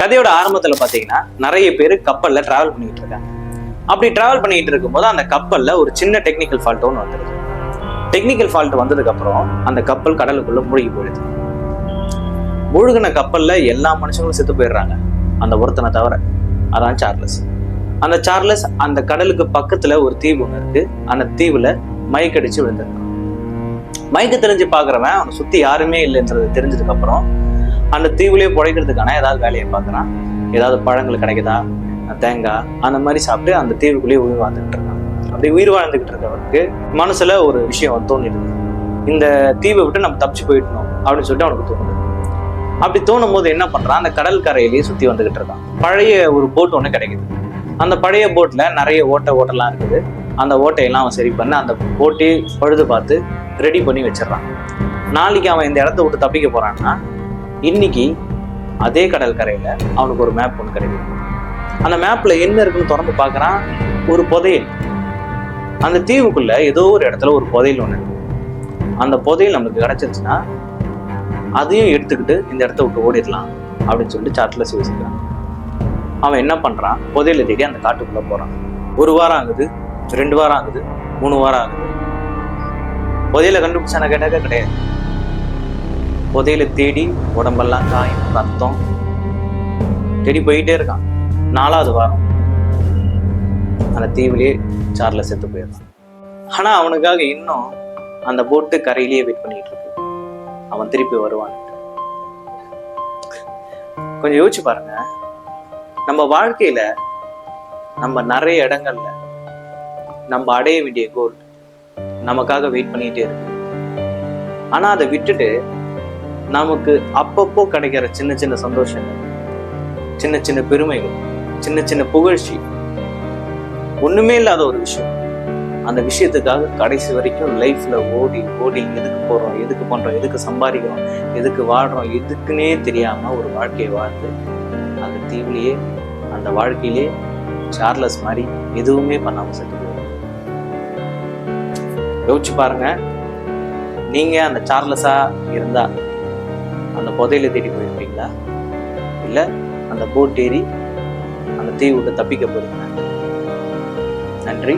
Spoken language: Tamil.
கதையோட ஆரம்பத்துல பாத்தீங்கன்னா நிறைய பேர் கப்பல்ல டிராவல் பண்ணிட்டு இருக்காங்க. அப்படி டிராவல் பண்ணிட்டு இருக்கும்போது அந்த கப்பல்ல ஒரு சின்ன டெக்னிக்கல் ஃபால்ட் ஒன்று வந்துடுது டெக்னிக்கல் ஃபால்ட் வந்ததுக்கு அப்புறம் அந்த கப்பல் கடலுக்குள்ள மூழ்கி போயிடுது. மூழ்கின கப்பல்ல எல்லா மனுஷங்களும் செத்து போயிடுறாங்க. அந்த ஒருத்தனை தவிர அதான் சார்லஸ் அந்த சார்லஸ் அந்த கடலுக்கு பக்கத்துல ஒரு தீவு ஒன்று இருக்கு. அந்த தீவுல மயக்கடிச்சு விழுந்திருக்கான். மயக்க தெரிஞ்சு பாக்குறவன் அவனை சுத்தி யாருமே இல்லைன்றது தெரிஞ்சதுக்கு அப்புறம் அந்த தீவுலயே புழைக்கிறதுக்கான ஏதாவது வேலையை பார்க்குறான் ஏதாவது பழங்கள் கிடைக்குதா? தேங்காய் அந்த மாதிரி சாப்பிட்டு அந்த தீவுக்குள்ளேயே உயிர் வாழ்ந்துகிட்டு இருக்கான் அப்படி உயிர் வாழ்ந்துகிட்டு இருக்கவனுக்கு மனசுல ஒரு விஷயம் தோணிடுது இந்த தீவை விட்டு நம்ம தப்பிச்சு போயிடணும் அப்படின்னு சொல்லிட்டு அவனுக்கு தோணுது. அப்படி தோணும் போது என்ன பண்றான் அந்த கடல் கரையிலேயே சுத்தி வந்துகிட்டு இருக்கான் பழைய ஒரு போட் ஒன்று கிடைக்குது. அந்த பழைய போட்ல நிறைய ஓட்டை ஓட்டெல்லாம் இருக்குது. அந்த ஓட்டையெல்லாம் அவன் சரி பண்ணி அந்த போட்டி பழுது பார்த்து ரெடி பண்ணி வச்சிடறான். நாளைக்கு அவன் இந்த இடத்த விட்டு தப்பிக்க போறான்னா இன்னைக்கு அதே கடல் கரையில அவனுக்கு ஒரு மேப் ஒன்று கிடைக்கும் அந்த மேப்ல என்ன இருக்குன்னு திறந்து பார்க்குறான்? ஒரு புதையல். அந்த தீவுக்குள்ள ஏதோ ஒரு இடத்துல ஒரு புதையல் ஒன்று இருக்கு. அந்த புதையல் நம்மளுக்கு கிடைச்சிருச்சுன்னா அதையும் எடுத்துக்கிட்டு இந்த இடத்த விட்டு ஓடிடலாம் அப்படின்னு சொல்லிட்டு சாட்டில் சிவசிக்கிறான் அவன் என்ன பண்றான்? புதையில தேடி அந்த காட்டுக்குள்ள போறான். ஒரு வாரம் ஆகுது ரெண்டு வாரம் ஆகுது மூணு வாரம் ஆகுது. புதையில கண்டுபிடிச்சான கேட்டாக்க கிடையாது. புதையில தேடி உடம்பெல்லாம் காயம் ரத்தம் தேடி போயிட்டே இருக்கான். நாலாவது வாரம். அந்த தீவிலே சார்ல செத்து போயிடுறான். ஆனா அவனுக்காக இன்னும் அந்த போட்டு கரையிலேயே வெயிட் பண்ணிட்டு இருக்கு. அவன் திருப்பி வருவான். கொஞ்சம் யோசிச்சு பாருங்க. நம்ம வாழ்க்கையில நம்ம நிறைய இடங்கள்ல நம்ம அடைய வேண்டிய கோல் நமக்காக வெயிட் பண்ணிட்டே இருக்கு. ஆனா அதை விட்டுட்டு நமக்கு அப்பப்போ கிடைக்கிற சின்ன சின்ன சந்தோஷங்கள் சின்ன சின்ன பெருமைகள் சின்ன சின்ன புகழ்ச்சி ஒண்ணுமே இல்லாத ஒரு விஷயம். அந்த விஷயத்துக்காக கடைசி வரைக்கும் லைஃப்ல ஓடி ஓடி எதுக்கு போறோம் எதுக்கு பண்றோம் எதுக்கு சம்பாதிக்கிறோம் எதுக்கு வாழ்றோம் எதுக்குன்னே தெரியாம ஒரு வாழ்க்கையை வாழ்ந்து அந்த தீவிலேயே அந்த வாழ்க்கையிலே சார்லஸ் மாதிரி எதுவுமே பண்ணாம செத்து போயிடும் யோசிச்சு பாருங்க. நீங்க அந்த சார்லஸா இருந்தா அந்த புதையில தேடி போயிருப்பீங்களா? இல்ல அந்த போட் ஏறி அந்த தீ விட்டு தப்பிக்க போறீங்களா? நன்றி.